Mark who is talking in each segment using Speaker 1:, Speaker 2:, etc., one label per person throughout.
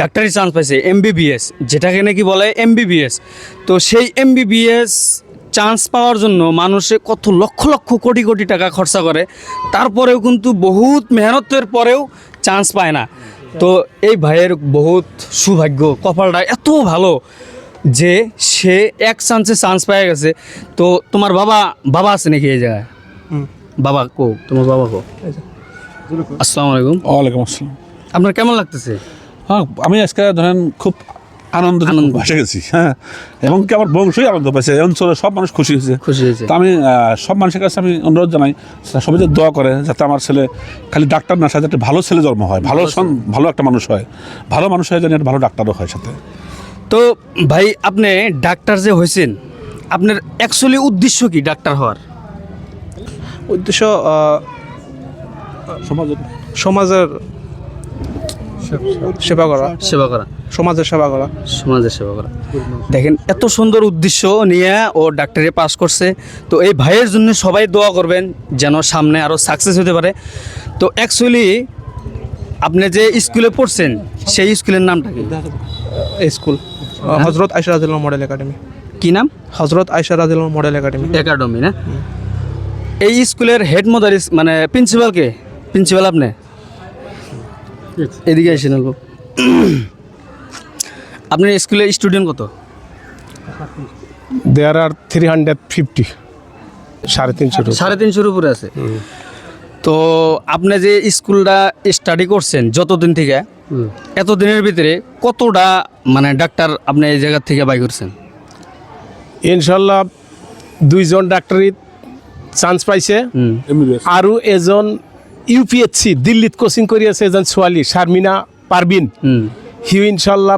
Speaker 1: ডাক্তারি চান্স পাইছে এমবিবিএস যেটাকে নাকি বলে এমবিবিএস তো সেই এমবিবিএস চান্স পাওয়ার জন্য মানুষে কত লক্ষ লক্ষ কোটি কোটি টাকা খরচা করে তারপরেও কিন্তু বহুত মেহনতের পরেও চান্স পায় না। তো এই ভাইয়ের বহুত সৌভাগ্য কপালটা এত ভালো যে সে এক চান্সে চান্স পেয়ে গেছে। তো তোমার বাবা বাবা আছে নাকি এই জায়গায়? বাবা কো তোমার বাবা কো। আসসালামু আলাইকুম।
Speaker 2: ওয়ালাইকুম আসসালাম।
Speaker 1: আপনার কেমন লাগতেছে?
Speaker 2: আমি আজকে ধরেন খুব আনন্দ
Speaker 1: আনন্দ।
Speaker 2: ভাসে গেছি হ্যাঁ। এবং কি আমার বংশই আনন্দ পাইছে এই অঞ্চলের সব মানুষ খুশি হয়েছে।
Speaker 1: খুশি হয়েছে।
Speaker 2: তো আমি সব মানুষের কাছে আমি অনুরোধ জানাই সবাই যাতে দোয়া করে যাতে আমার ছেলে খালি ডাক্তার না সাথে একটা ভালো ছেলে জন্ম হয় ভালো ভালো একটা মানুষ হয় ভালো মানুষ হয় যেন একটা ভালো ডাক্তারও হয় সাথে।
Speaker 1: তো ভাই আপনি ডাক্তার যে হয়েছেন আপনার অ্যাকচুয়ালি উদ্দেশ্য কি ডাক্তার হওয়ার?
Speaker 3: উদ্দেশ্য
Speaker 2: সমাজের।
Speaker 3: সমাজের সেবা করা।
Speaker 1: সেবা করা।
Speaker 3: সমাজের সেবা করা।
Speaker 1: সমাজের সেবা করা। দেখেন এত সুন্দর উদ্দেশ্য নিয়ে ও ডাক্তারে পাস করছে। তো এই ভাইয়ের জন্য সবাই দোয়া করবেন যেন সামনে আরও সাকসেস হতে পারে। তো অ্যাকচুয়ালি আপনি যে স্কুলে পড়ছেন সেই স্কুলের নামটা কি?
Speaker 3: স্কুল হজরত আয়সা রাজিল মডেল একাডেমি
Speaker 1: কি নাম?
Speaker 3: হজরত আয়সা রাজিল মডেল একাডেমি
Speaker 1: একাডেমি না? এই স্কুলের হেড মদারিস মানে প্রিন্সিপাল কে? প্রিন্সিপাল আপনি? এদিকে এসে নেব। আপনার স্কুলের স্টুডেন্ট কত?
Speaker 4: There are three hundred fifty সাড়ে তিনশো
Speaker 1: সাড়ে তিনশোর উপরে আছে। তো আপনি যে স্কুলটা স্টাডি করছেন যতদিন থেকে এতদিনের ভিতরে কতটা মানে ডাক্তার আপনি এই জায়গা থেকে বাই করছেন?
Speaker 4: ইনশাল্লাহ দুইজন ডাক্তারি চান্স পাইছে। আৰু এজন ইউ পি এইচ চি দিল্লীত কোচিং কৰি আছে এজন ছোৱালী শাৰমিনা পাৰবিন
Speaker 1: হুম।
Speaker 4: সিও ইনশাল্লাহ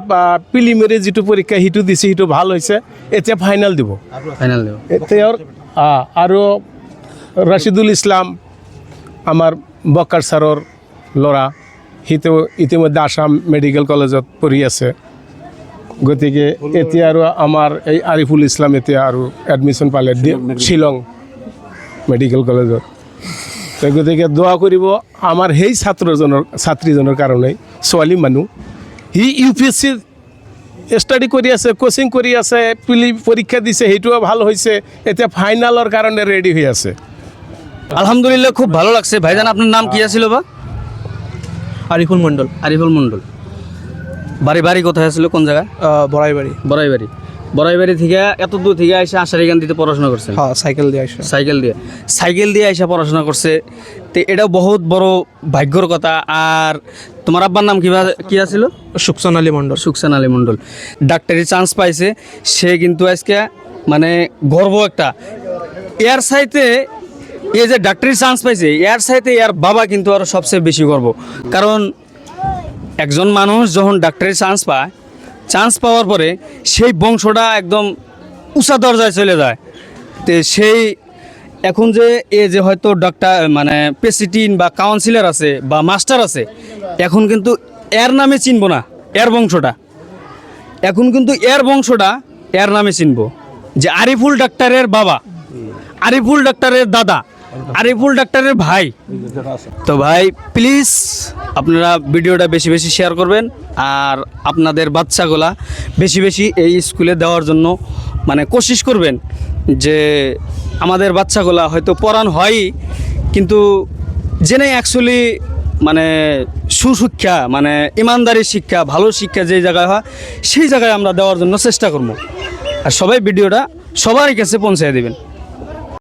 Speaker 4: প্ৰিলিমিনাৰী যিটো পৰীক্ষা সিটো দিছে সিটো ভালো হৈছে। এতিয়া ফাইনেল দিব।
Speaker 1: ফাইনেল দেব।
Speaker 4: তেওঁৰ আৰু ৰাছিদুল ইছলাম আমাৰ বক্কাৰ ছাৰৰ ল'ৰা। সিটো ইতিমধ্যে আসাম মেডিকেল কলেজত পঢ়ি আছে। গতিকে এতিয়া আৰু আমাৰ এই আৰিফুল ইছলাম এতিয়া আৰু এডমিশ্যন পালে দি- শ্বিলং মেডিকেল কলেজত। গতিকে দোৱা কৰিব আমাৰ সেই ছাত্ৰজনৰ ছাত্ৰীজনৰ কাৰণে ছোৱালী মানুহ। C U P S C study কৰি আছে কোচিং কৰি আছে পিলি পৰীক্ষা দিছে সেইটোও ভালো হৈছে। এতিয়া ফাইনেলৰ কাৰণে ৰেডি হৈ আছে।
Speaker 1: আলহামদুলিল্লাহ খুব ভালো লাগছে। ভাইজান আপনার নাম কি আছিল বা?
Speaker 3: আরিফুল মণ্ডল।
Speaker 1: আরিফুল মণ্ডল। বাড়ি বাড়ি কোথায় আসলে কোন জায়গায়
Speaker 3: বড়াইবাড়ি
Speaker 1: বড়াইবাড়ি বড়াইবাড়ি থেকে এত দূর থেকে এসে আশারিকান্দিতে পড়াশোনা করছেন
Speaker 3: হ্যাঁ সাইকেল দিয়ে আসা
Speaker 1: সাইকেল দিয়ে। সাইকেল দিয়ে এসে পড়াশোনা করছে। তো এটাও বহুত বড় ভাগ্যর কথা। আর তোমার আব্বার নাম কীভাবে কি আছিল?
Speaker 3: সুকসান আলী মণ্ডল।
Speaker 1: সুকসান আলী মণ্ডল। ডাক্তারি চান্স পাইছে। সে কিন্তু আজকে মানে গর্ব একটা। এর সাইতে এ যে ডাক্তারি চান্স পাইছে এর সাইতে এর বাবা কিন্তু আরও সবচেয়ে বেশি গর্ব। কারণ একজন মানুষ যখন ডাক্তারি চান্স পায় চান্স পাওয়ার পরে সেই বংশটা একদম উঁচা দরজায় চলে যায়। তো সেই এখন যে এ যে হয়তো ডাক্তার মানে প্রেসিডেন্ট বা কাউন্সিলর আছে বা মাস্টার আছে, এখন কিন্তু এর নামে চিনবো না, এর বংশটা। এখন কিন্তু এর বংশটা এর নামে চিনবো। যে আরিফুল ডাক্তারের বাবা, আরিফুল ডাক্তারের দাদা আরিফুল ডাক্তারের ভাই। তো ভাই প্লিজ আপনারা ভিডিওটা বেশি বেশি শেয়ার করবেন আর আপনাদের বাচ্চাগুলা বেশি বেশি এই স্কুলে দেওয়ার জন্য মানে কোশিশ করবেন যে আমাদের বাচ্চাগুলা হয়তো পড়ান হয়ই, কিন্তু জেনে অ্যাকচুয়ালি মানে সুশিক্ষা মানে ইমানদারি শিক্ষা, ভালো শিক্ষা যেই জায়গায় হয়, সেই জায়গায় আমরা দেওয়ার জন্য চেষ্টা করব। আর সবাই ভিডিওটা সবার কাছে পৌঁছে দেবেন।